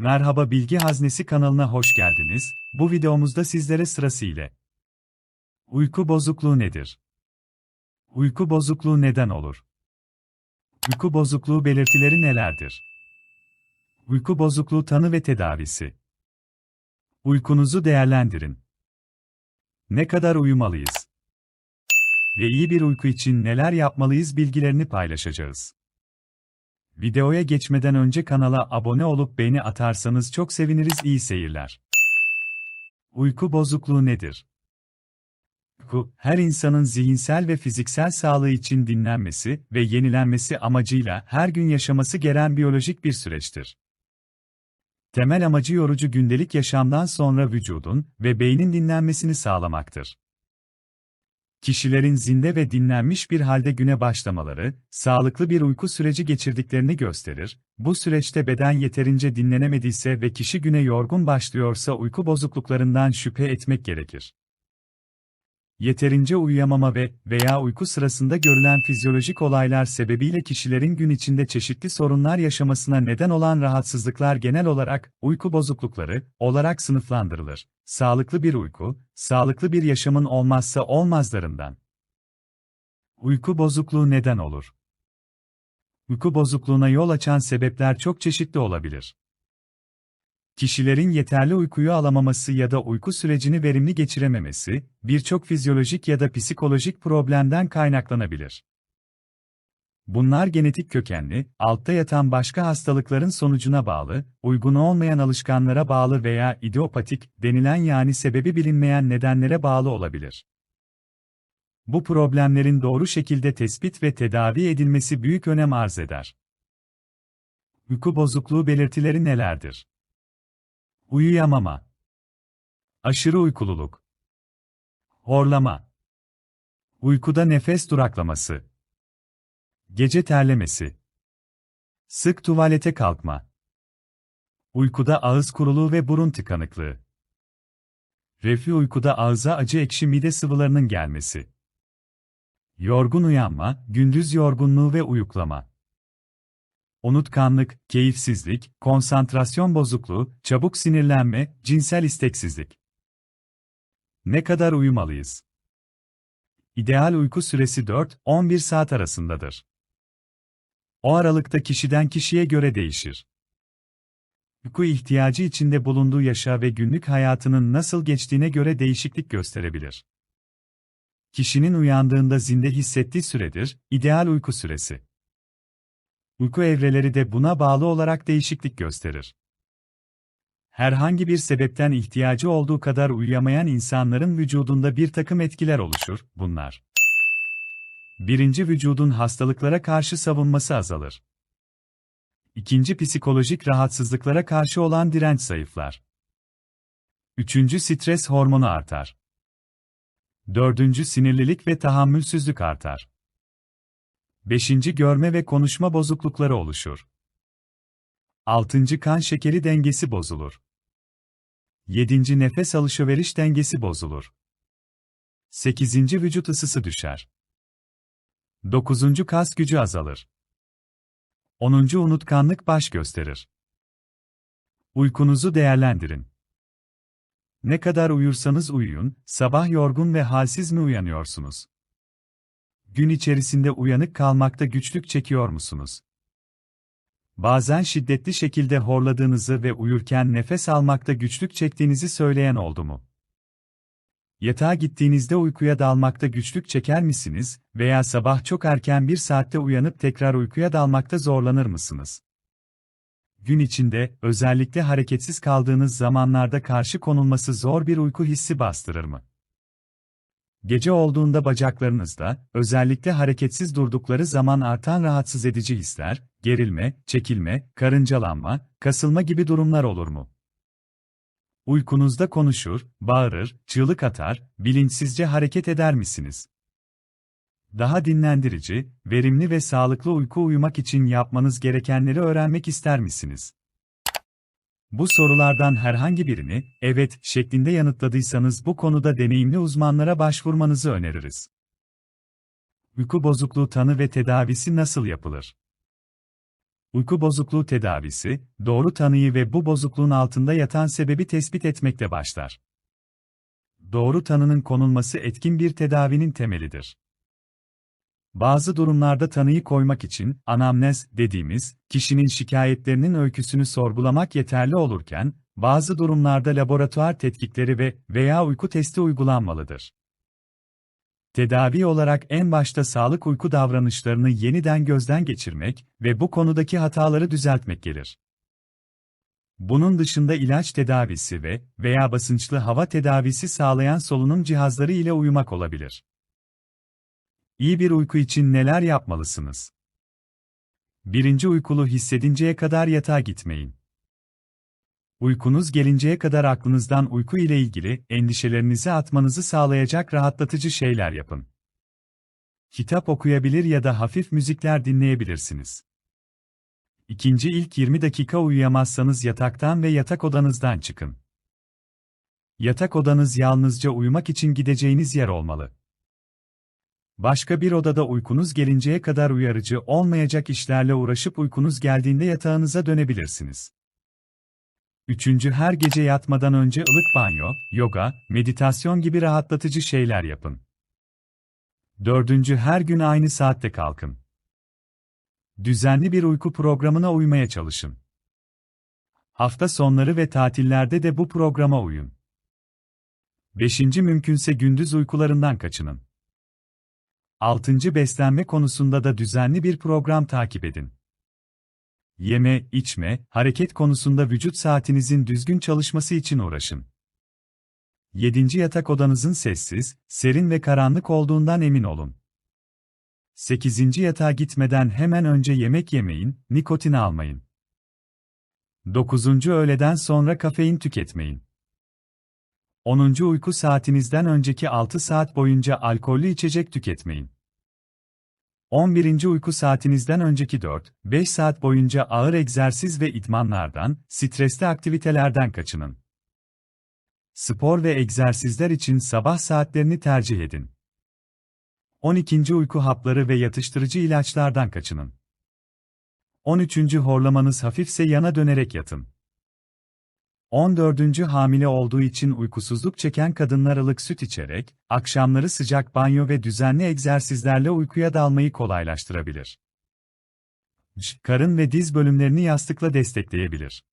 Merhaba Bilgi Haznesi kanalına hoş geldiniz. Bu videomuzda sizlere sırasıyla Uyku bozukluğu nedir? Uyku bozukluğu neden olur? Uyku bozukluğu belirtileri nelerdir? Uyku bozukluğu tanı ve tedavisi. Uykunuzu değerlendirin. Ne kadar uyumalıyız? Ve iyi bir uyku için neler yapmalıyız bilgilerini paylaşacağız. Videoya geçmeden önce kanala abone olup beğeni atarsanız çok seviniriz iyi seyirler. Uyku bozukluğu nedir? Uyku, her insanın zihinsel ve fiziksel sağlığı için dinlenmesi ve yenilenmesi amacıyla her gün yaşaması gereken biyolojik bir süreçtir. Temel amacı yorucu gündelik yaşamdan sonra vücudun ve beynin dinlenmesini sağlamaktır. Kişilerin zinde ve dinlenmiş bir halde güne başlamaları, sağlıklı bir uyku süreci geçirdiklerini gösterir. Bu süreçte beden yeterince dinlenemediyse ve kişi güne yorgun başlıyorsa uyku bozukluklarından şüphe etmek gerekir. Yeterince uyuyamama ve veya uyku sırasında görülen fizyolojik olaylar sebebiyle kişilerin gün içinde çeşitli sorunlar yaşamasına neden olan rahatsızlıklar genel olarak uyku bozuklukları olarak sınıflandırılır. Sağlıklı bir uyku, sağlıklı bir yaşamın olmazsa olmazlarından. Uyku bozukluğu neden olur? Uyku bozukluğuna yol açan sebepler çok çeşitli olabilir. Kişilerin yeterli uykuyu alamaması ya da uyku sürecini verimli geçirememesi, birçok fizyolojik ya da psikolojik problemden kaynaklanabilir. Bunlar genetik kökenli, altta yatan başka hastalıkların sonucuna bağlı, uygun olmayan alışkanlara bağlı veya idiopatik denilen yani sebebi bilinmeyen nedenlere bağlı olabilir. Bu problemlerin doğru şekilde tespit ve tedavi edilmesi büyük önem arz eder. Uyku bozukluğu belirtileri nelerdir? Uyuyamama. Aşırı uykululuk. Horlama. Uykuda nefes duraklaması. Gece terlemesi. Sık tuvalete kalkma. Uykuda ağız kuruluğu ve burun tıkanıklığı. Reflü uykuda ağza acı ekşi mide sıvılarının gelmesi. Yorgun uyanma, gündüz yorgunluğu ve uyuklama. Unutkanlık, keyifsizlik, konsantrasyon bozukluğu, çabuk sinirlenme, cinsel isteksizlik. Ne kadar uyumalıyız? İdeal uyku süresi 4-11 saat arasındadır. O aralıkta kişiden kişiye göre değişir. Uyku ihtiyacı içinde bulunduğu yaşa ve günlük hayatının nasıl geçtiğine göre değişiklik gösterebilir. Kişinin uyandığında zinde hissettiği süredir, ideal uyku süresi. Uyku evreleri de buna bağlı olarak değişiklik gösterir. Herhangi bir sebepten ihtiyacı olduğu kadar uyuyamayan insanların vücudunda bir takım etkiler oluşur, bunlar. Birinci vücudun hastalıklara karşı savunması azalır. İkinci psikolojik rahatsızlıklara karşı olan direnç zayıflar. Üçüncü stres hormonu artar. Dördüncü sinirlilik ve tahammülsüzlük artar. Beşinci görme ve konuşma bozuklukları oluşur. Altıncı kan şekeri dengesi bozulur. Yedinci nefes alışveriş dengesi bozulur. Sekizinci vücut ısısı düşer. Dokuzuncu kas gücü azalır. Onuncu unutkanlık baş gösterir. Uykunuzu değerlendirin. Ne kadar uyursanız uyuyun, sabah yorgun ve halsiz mi uyanıyorsunuz? Gün içerisinde uyanık kalmakta güçlük çekiyor musunuz? Bazen şiddetli şekilde horladığınızı ve uyurken nefes almakta güçlük çektiğinizi söyleyen oldu mu? Yatağa gittiğinizde uykuya dalmakta güçlük çeker misiniz veya sabah çok erken bir saatte uyanıp tekrar uykuya dalmakta zorlanır mısınız? Gün içinde, özellikle hareketsiz kaldığınız zamanlarda karşı konulması zor bir uyku hissi bastırır mı? Gece olduğunda bacaklarınızda, özellikle hareketsiz durdukları zaman artan rahatsız edici hisler, gerilme, çekilme, karıncalanma, kasılma gibi durumlar olur mu? Uykunuzda konuşur, bağırır, çığlık atar, bilinçsizce hareket eder misiniz? Daha dinlendirici, verimli ve sağlıklı uyku uyumak için yapmanız gerekenleri öğrenmek ister misiniz? Bu sorulardan herhangi birini, evet şeklinde yanıtladıysanız bu konuda deneyimli uzmanlara başvurmanızı öneririz. Uyku bozukluğu tanı ve tedavisi nasıl yapılır? Uyku bozukluğu tedavisi, doğru tanıyı ve bu bozukluğun altında yatan sebebi tespit etmekle başlar. Doğru tanının konulması etkin bir tedavinin temelidir. Bazı durumlarda tanıyı koymak için anamnez dediğimiz kişinin şikayetlerinin öyküsünü sorgulamak yeterli olurken, bazı durumlarda laboratuvar tetkikleri ve veya uyku testi uygulanmalıdır. Tedavi olarak en başta sağlık uyku davranışlarını yeniden gözden geçirmek ve bu konudaki hataları düzeltmek gelir. Bunun dışında ilaç tedavisi ve veya basınçlı hava tedavisi sağlayan solunum cihazları ile uyumak olabilir. İyi bir uyku için neler yapmalısınız? Birinci uykulu hissedinceye kadar yatağa gitmeyin. Uykunuz gelinceye kadar aklınızdan uyku ile ilgili endişelerinizi atmanızı sağlayacak rahatlatıcı şeyler yapın. Kitap okuyabilir ya da hafif müzikler dinleyebilirsiniz. İkinci ilk 20 dakika uyuyamazsanız yataktan ve yatak odanızdan çıkın. Yatak odanız yalnızca uyumak için gideceğiniz yer olmalı. Başka bir odada uykunuz gelinceye kadar uyarıcı olmayacak işlerle uğraşıp uykunuz geldiğinde yatağınıza dönebilirsiniz. Üçüncü her gece yatmadan önce ılık banyo, yoga, meditasyon gibi rahatlatıcı şeyler yapın. Dördüncü her gün aynı saatte kalkın. Düzenli bir uyku programına uymaya çalışın. Hafta sonları ve tatillerde de bu programa uyun. Beşinci mümkünse gündüz uykularından kaçının. Altıncı beslenme konusunda da düzenli bir program takip edin. Yeme, içme, hareket konusunda vücut saatinizin düzgün çalışması için uğraşın. 7. Yatak odanızın sessiz, serin ve karanlık olduğundan emin olun. 8. Yatağa gitmeden hemen önce yemek yemeyin, nikotin almayın. 9. Öğleden sonra kafein tüketmeyin. 10. Uyku saatinizden önceki 6 saat boyunca alkollü içecek tüketmeyin. 11. uyku saatinizden önceki 4-5 saat boyunca ağır egzersiz ve idmanlardan, stresli aktivitelerden kaçının. Spor ve egzersizler için sabah saatlerini tercih edin. 12. uyku hapları ve yatıştırıcı ilaçlardan kaçının. 13. horlamanız hafifse yana dönerek yatın. 14. hamile olduğu için uykusuzluk çeken kadınlar ılık süt içerek, akşamları sıcak banyo ve düzenli egzersizlerle uykuya dalmayı kolaylaştırabilir. Karın ve diz bölümlerini yastıkla destekleyebilir.